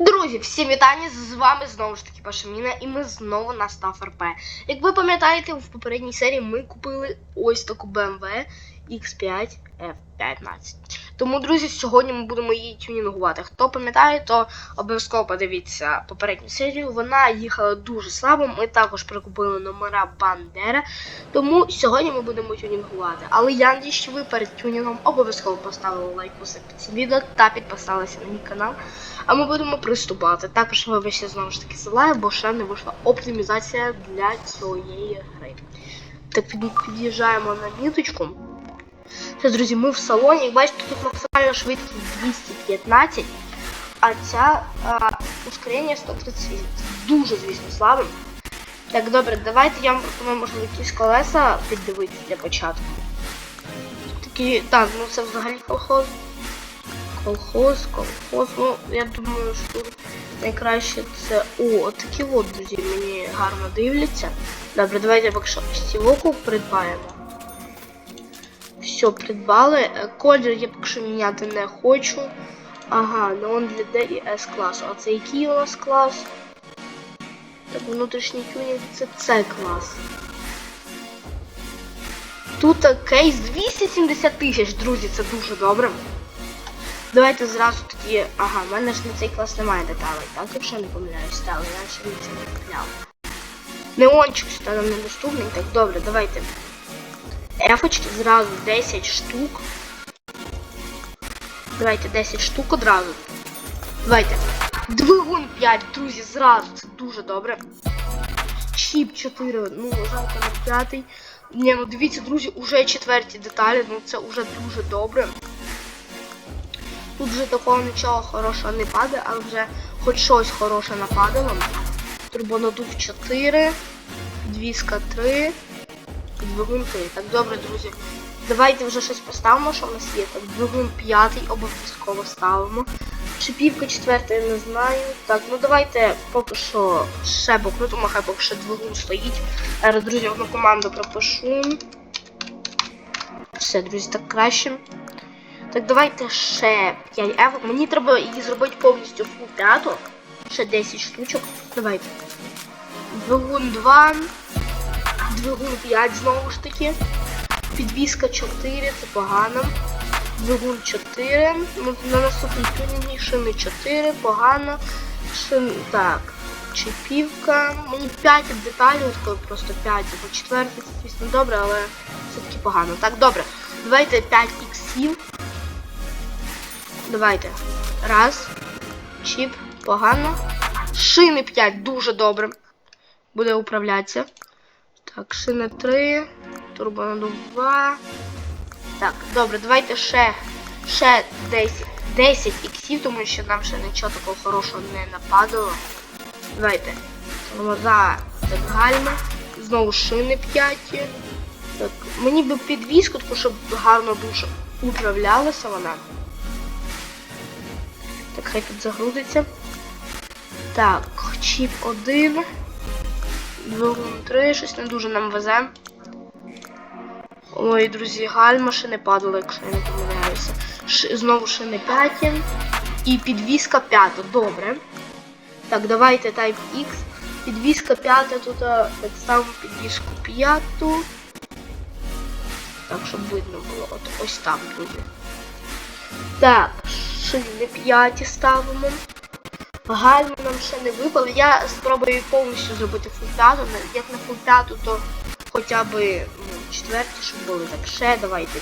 Друзі, всім вітання! З вами знову ж таки Паша Міна, і ми знову на став РП. Як ви пам'ятаєте, в попередній серії ми купили ось таку BMW X5 F15. Тому, друзі, сьогодні ми будемо її тюнінгувати. Хто пам'ятає, то обов'язково подивіться попередню серію. Вона їхала дуже слабо. Ми також прикупили номера Бандера. Тому сьогодні ми будемо тюнінгувати. Але я надіюсь, що ви перед тюнінгом обов'язково поставили лайкуси під цим відео та підписалися на мій канал. А ми будемо приступати. Також вибачте знову ж таки за лайв, бо ще не вийшла оптимізація для цієї гри. Так під'їжджаємо на міточку. Це, друзі, ми в салоні. Як бачите, тут максимальна швидкість 215, а ця а, ускорення 138. Дуже, звісно, слабим. Так, добре, давайте я вам пропоную, можливо, якісь колеса піддивитися для початку. Такі, так, ну це взагалі колхоз. Колхоз, колхоз. Ну, я думаю, що найкраще це. О, такі от, друзі, мені гарно дивляться. Добре, давайте поки що стівоку придбаємо. Все, придбали. Е, Колір я поки що міняти не хочу. Ага, ну он для D і S класу. А це який у нас клас? Так, внутрішній тюнінг це C клас. Тут е, кейс 270 тисяч, друзі, це дуже добре. Давайте зразу тоді. Ага, в мене ж на цей клас немає деталей, так? Якщо не помиляюсь, але я ще нічого не купляв. Неончик нам недоступний. Так, добре, давайте. Ефочки зразу 10 штук. Давайте 10 штук одразу. Давайте. Двигун 5, друзі, зразу. Це дуже добре. Чіп 4, ну, жалко на п'ятий. Ні, ну дивіться, друзі, уже четверті деталі, ну це вже дуже добре. Тут вже такого нічого хорошого не падає, але вже хоч щось хороше нападало. Турбонадув 4, підвізка 3, і двигун 3. Так, добре, друзі. Давайте вже щось поставимо, що в нас є. Так, двигун 5 обов'язково ставимо. Чіпівка 4 я не знаю. Так, ну давайте поки що ще покрутимо, хай поки що двигун стоїть. Зараз, друзі, одну команду пропишу. Все, друзі, так краще. Так, давайте ще 5 евок. Мені треба її зробити повністю фул п'яту. Ще 10 штучок. Давайте. Двигун 2. Двигун 5 знову ж таки. Підвізка 4, це погано. Двигун 4. Ну, на наступній тюнінгі шини 4, погано. Шин. Так. Чіпівка. Мені 5 деталей, от просто 5, або 4, це звісно добре, але все-таки погано. Так, добре. Давайте 5 іксів. Давайте. Раз. Чіп. Погано. Шини 5 дуже добре. Буде управлятися. Так, шина 3. Турбонадув 2. Так, добре, давайте ще, ще 10, 10 іксів, тому що нам ще нічого такого хорошого не нападало. Давайте. Тормоза, так, гальма. Знову шини 5. Так, мені би підвізку, таку, щоб гарно дуже управлялася вона. Так, хай тут загрузиться. Так, чіп 1. Двигун 3, щось не дуже нам везе. Ой, друзі, гальма ще не падала, якщо я не помиляюся. Ш... Знову шини 5. І підвізка 5. Добре. Так, давайте Type X. Підвізка 5, тут підставимо підвізку 5. Так, щоб видно було. От ось так, друзі. Так, шини 5 ставимо. Гальми нам ще не випали. Я спробую повністю зробити фулпяту. Як на фулпяту, то хоча б ну, четверті, щоб були. Так, ще давайте.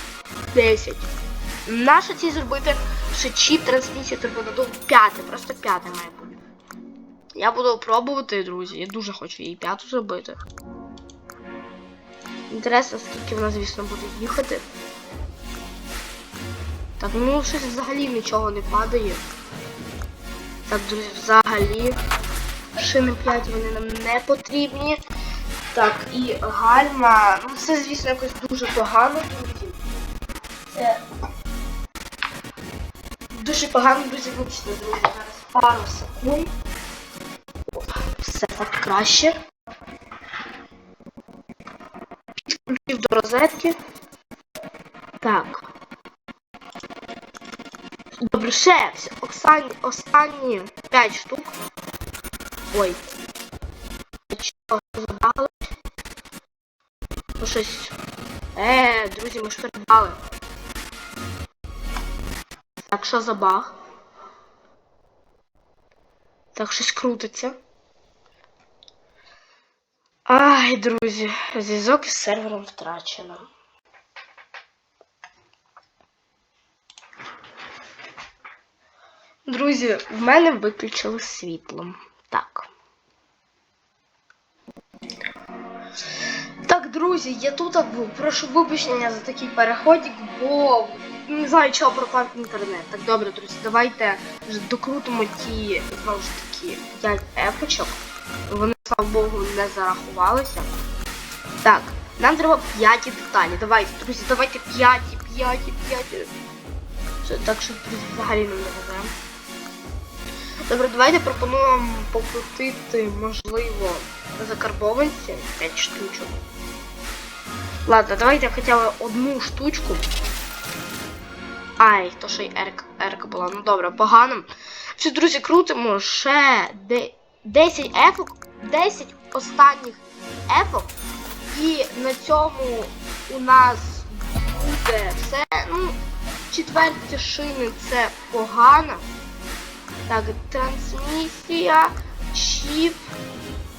10. Наша ціль зробити ще чіп трансмісію турбонадув п'яте, просто п'яте має бути. Я буду пробувати, друзі. Я дуже хочу її п'яту зробити. Інтересно, скільки вона, звісно, буде їхати. Так, ну щось взагалі нічого не падає. Так, друзі, взагалі. Шини 5 вони нам не потрібні. Так, і гальма. Ну це, звісно, якось дуже погано, друзі. Це дуже погано, друзі, вибачте, друзі. Зараз пару секунд. Все так краще. Підключив до розетки. Так. Ще останні, останні 5 штук. Ой. Що, забагали? Ну щось. Е, друзі, ми ж передали. Так, що за баг? Так, щось крутиться. Ай, друзі, зв'язок із сервером втрачено. Друзі, в мене виключили світло. Так. Так, друзі, я тут був. Прошу вибачення за такий переходик, бо не знаю, чого пропав інтернет. Так добре, друзі, давайте вже докрутимо ті, знову ж таки, 5 епочок. Вони, слава Богу, не зарахувалися. Так, нам треба 5 деталі. Давайте, друзі, давайте 5, 5, 5. Так що, друзі, взагалі не веземо. Добре, давайте пропонуємо покрутити, можливо, закарбованці 5 штучок. Ладно, давайте хоча б одну штучку. Ай, то що й ерка, ерка була. Ну добре, погано. Все, друзі, крутимо ще 10 епок, 10 останніх епок. І на цьому у нас буде все. Ну, четверті шини це погано. Так, трансмісія, чіп,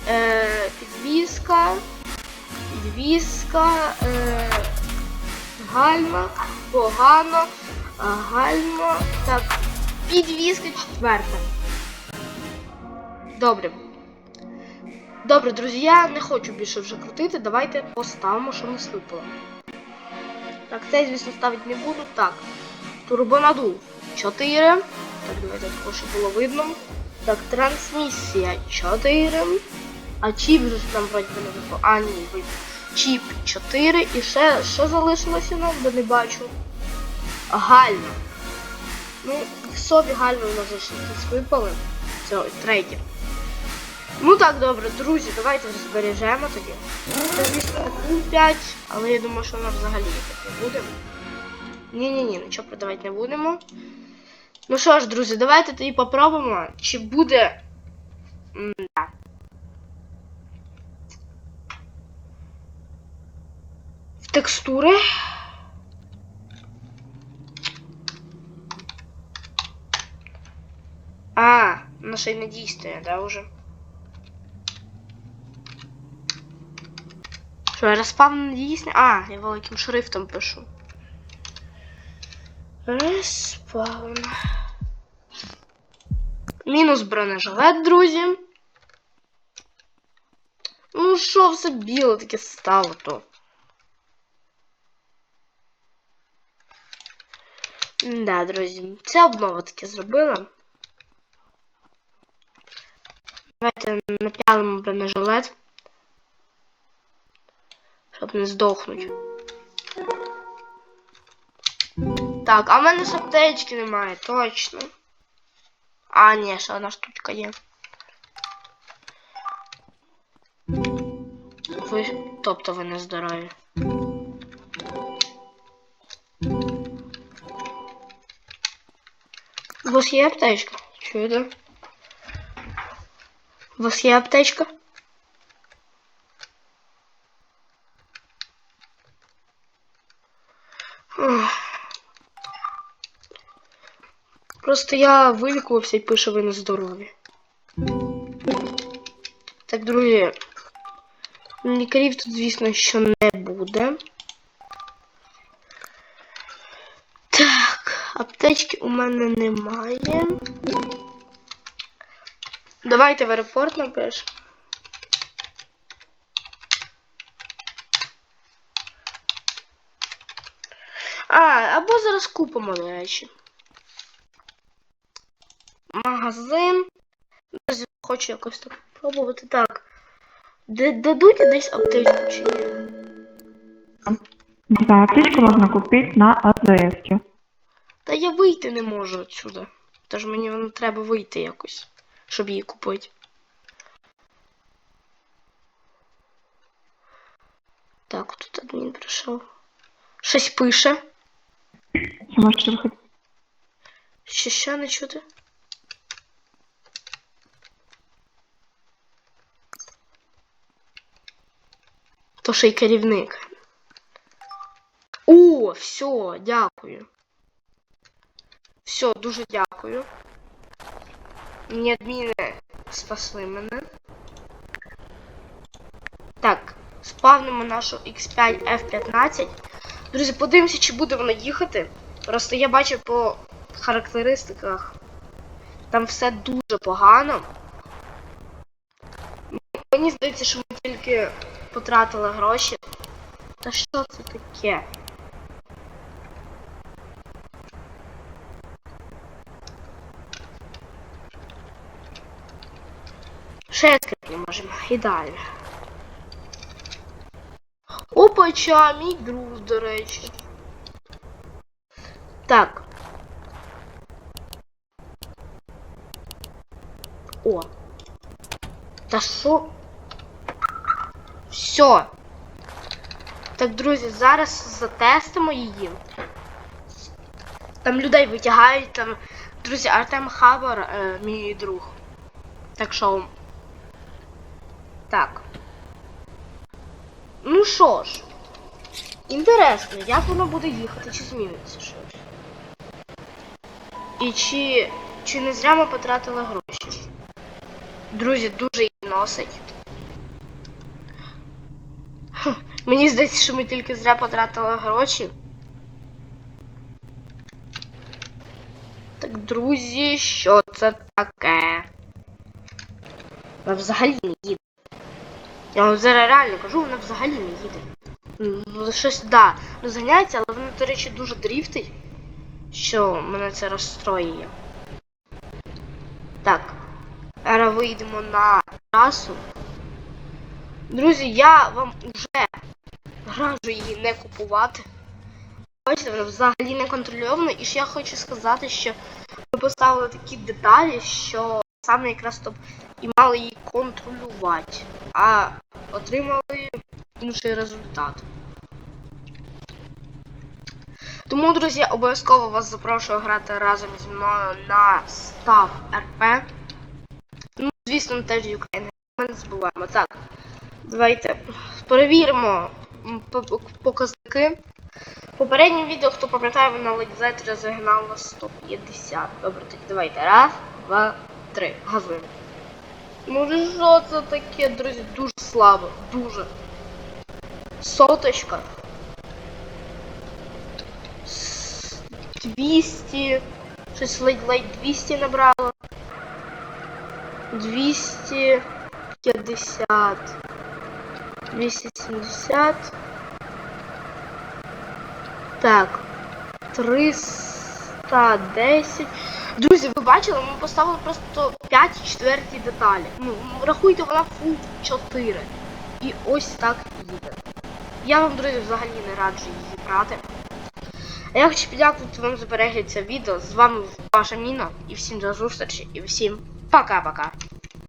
е, підвізка, підвізка, е, гальма, погано, гальма, так, підвізка четверта. Добре. Добре, друзі, я не хочу більше вже крутити. Давайте поставимо, що нас випало. Так, цей, звісно, ставити не буду. Так. Турбонадув 4. Також, було видно. Так, трансмісія 4. А чіп же там вроді не випав. А, ні. Чіп 4. І ще що залишилося нам, бо не бачу. Гальма. Ну, в собі гальми у нас вже якісь випали. Ось третє. Ну так, добре, друзі, давайте вже збережемо тоді. Це, звісно, не 5, але я думаю, що вона взагалі не буде. Ні-ні-ні, нічого продавати не будемо. Ну що ж, друзі, давайте тоді попробуємо, чи буде. М-да. В текстури. А, на ще й не дійствує, да, уже? Що, не дійсне? А, я великим шрифтом пишу. Респаун. Мінус бронежилет, друзі. Ну що все біле таке стало то? Да, друзі, це обнова таке зробила. Давайте напялимо бронежилет. Щоб не здохнуть. Так, а в мене ж немає, точно. А, ні, ще одна штучка є. Ви, тобто ви не здорові. У вас є аптечка? Чуєте? У вас є аптечка? Ух. Просто я вилікувався і пишу ви нездорові. Так, друзі. Лікарів тут, звісно, що не буде. Так, аптечки у мене немає. Давайте в аеропорт напиш. А, або зараз купимо, до речі. Магазин. Хочу якось так пробувати. Так. Дадуть десь аптечку чи ні? Знаю, аптечку можно купить на АЗС. Та я вийти не можу отсюда. Тож мені воно треба вийти якось, щоб її купити. Так, тут адмін прийшов. Щось пише. Чи можете ще не чути? То ще й керівник. О, все, дякую. Все, дуже дякую. Мені адміни спасли мене. Так, спавнимо нашу X5 F15. Друзі, подивимося, чи буде вона їхати. Просто я бачу по характеристиках. Там все дуже погано. Мені здається, що ми тільки потратили гроші. Та що це таке? Ще скрипні можемо. Ідеально. Опача, мій друг, до речі. Так. О. Та що? Все. Так, друзі, зараз затестимо її. Там людей витягають, там. Друзі, Артем Хабар, е, мій друг. Так що. Так. Ну що ж. Інтересно, як воно буде їхати, чи зміниться щось? І чи. Чи не зря ми потратили гроші? Друзі, дуже її носить. Мені здається, що ми тільки зря потратили гроші. Так, друзі, що це таке? Вона взагалі не їде. Я вам зараз реально кажу, вона взагалі не їде. Ну, щось, да, розганяється, але вона, до речі, дуже дріфтить, що мене це розстроює. Так. Зараз вийдемо на трасу. Друзі, я вам уже раджу її не купувати. Бачите, вона взагалі не контрольована. І ще я хочу сказати, що ми поставили такі деталі, що саме якраз то і мали її контролювати, а отримали інший результат. Тому, друзі, обов'язково вас запрошую грати разом зі мною на став РП. Ну, звісно, теж Ukraine. Ми не забуваємо. Так. Давайте перевіримо показники. Попереднє відео, хто пам'ятає, ви на ледзетрі загнало 150. Добре, так давайте. Раз, два, три. Газуємо. Ну що це таке, друзі? Дуже слабо. Дуже. Соточка. 200. Щось ледь-ледь 200 набрало. 250. 270. Так. 310. Друзі, ви бачили, ми поставили просто 5 четверті деталі. Ну, рахуйте, вона фул 4. І ось так їде. Я вам, друзі, взагалі не раджу її брати. А я хочу подякувати вам за перегляд цього відео. З вами ваша Міна. І всім до зустрічі. І всім пока-пока.